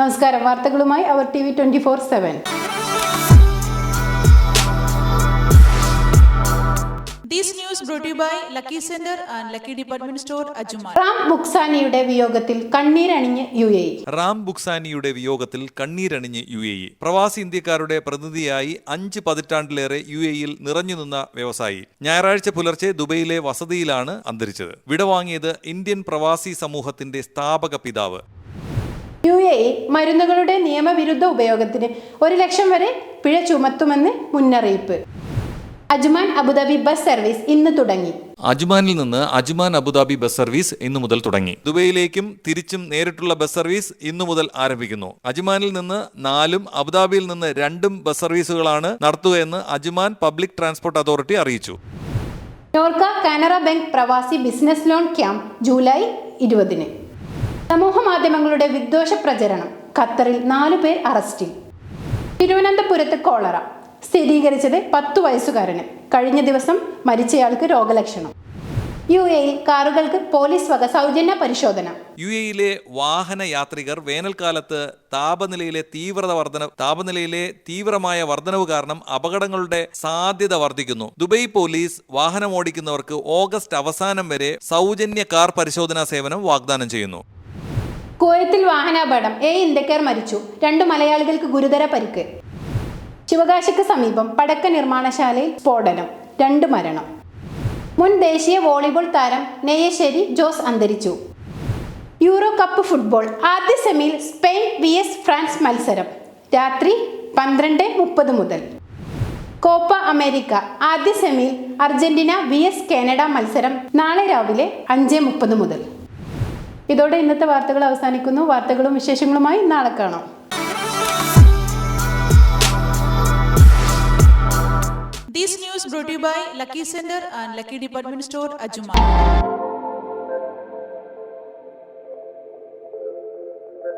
നമസ്കാരം. വാർത്തകളുമായി അവർ T V twenty four seven. Ram ബുക്സാനിയുടെ വിയോഗത്തിൽ കണ്ണീരണിഞ്ഞ് യു എ റാം ബുക്സാനിയുടെ വിയോഗത്തിൽ കണ്ണീരണിഞ്ഞ് യു എ പ്രവാസി ഇന്ത്യക്കാരുടെ പ്രതിനിധിയായി അഞ്ച് പതിറ്റാണ്ടിലേറെ യു എ ഇയിൽ നിറഞ്ഞുനിന്ന വ്യവസായി. ഞായറാഴ്ച പുലർച്ചെ ദുബൈയിലെ വസതിയിലാണ് അന്തരിച്ചത്. വിടവാങ്ങിയത് ഇന്ത്യൻ പ്രവാസി സമൂഹത്തിന്റെ സ്ഥാപക പിതാവ്. യു ഇ മരുന്നുകളുടെ നിയമവിരുദ്ധ ഉപയോഗത്തിന് ഒരു ലക്ഷം വരെ പിഴ ചുമത്തുമെന്ന് മുന്നറിയിപ്പ്. അജ്മാൻ അബുദാബി ബസ് സർവീസ് ഇന്ന് തുടങ്ങി. അജ്മാനിൽ നിന്ന് അജ്മാൻ അബുദാബി ബസ് സർവീസ് ഇന്നു മുതൽ തുടങ്ങി. ദുബൈയിലേക്കും തിരിച്ചും നേരിട്ടുള്ള ബസ് സർവീസ് ഇന്നു മുതൽ ആരംഭിക്കുന്നു. അജ്മാനിൽ നിന്ന് നാലും അബുദാബിയിൽ നിന്ന് രണ്ടും ബസ് സർവീസുകളാണ് നടത്തുകയെന്ന് അജ്മാൻ പബ്ലിക് ട്രാൻസ്പോർട്ട് അതോറിറ്റി അറിയിച്ചു. നോർക്ക കാനറ ബാങ്ക് പ്രവാസി ബിസിനസ് ലോൺ ക്യാമ്പ് ജൂലൈ ഇരുപതിന്. സമൂഹ മാധ്യമങ്ങളുടെ വിദ്വേഷ പ്രചരണം. ഖത്തറിൽ നാലു പേർ അറസ്റ്റിൽ. തിരുവനന്തപുരത്ത് കോളറ. സ്ഥിരീകരിച്ചത് പത്തു വയസ്സുകാരന്. കഴിഞ്ഞ ദിവസം മരിച്ചയാൾക്ക് രോഗലക്ഷണം. യു എയിൽ കാറുകൾക്ക് പോലീസ് വക സൗജന്യ പരിശോധന. യു എയിലെ വാഹന യാത്രികർ വേനൽക്കാലത്ത് താപനിലയിലെ തീവ്രത വർധന താപനിലയിലെ തീവ്രമായ വർധനവ് കാരണം അപകടങ്ങളുടെ സാധ്യത വർദ്ധിക്കുന്നു ദുബൈ പോലീസ് വാഹനം ഓടിക്കുന്നവർക്ക് ഓഗസ്റ്റ് അവസാനം വരെ സൗജന്യ കാർ പരിശോധനാ സേവനം വാഗ്ദാനം ചെയ്യുന്നു. കുവൈത്തിൽ വാഹനാപകടം. എ ഇന്ത്യക്കാർ മരിച്ചു. രണ്ട് മലയാളികൾക്ക് ഗുരുതര പരിക്ക്. ശിവകാശിക്ക് സമീപം പടക്ക നിർമ്മാണശാലയിൽ സ്ഫോടനം. രണ്ട് മരണം. മുൻ ദേശീയ വോളിബോൾ താരം നെയ്യശ്ശേരി ജോസ് അന്തരിച്ചു. Euro cup football. ആദ്യ സെമിയിൽ സ്പെയിൻ വി എസ് ഫ്രാൻസ് മത്സരം. രാത്രി പന്ത്രണ്ട് മുപ്പത് മുതൽ. Copa America. ആദ്യ സെമിയിൽ അർജന്റീന വി എസ് കാനഡ മത്സരം നാളെ രാവിലെ അഞ്ച് മുപ്പത് മുതൽ. ഇതോടെ ഇന്നത്തെ വാർത്തകൾ അവസാനിക്കുന്നു വാർത്തകളും വിശേഷങ്ങളുമായി നാളെ കാണാം This news brought you by Lucky Center and Lucky Department Store, Ajuma.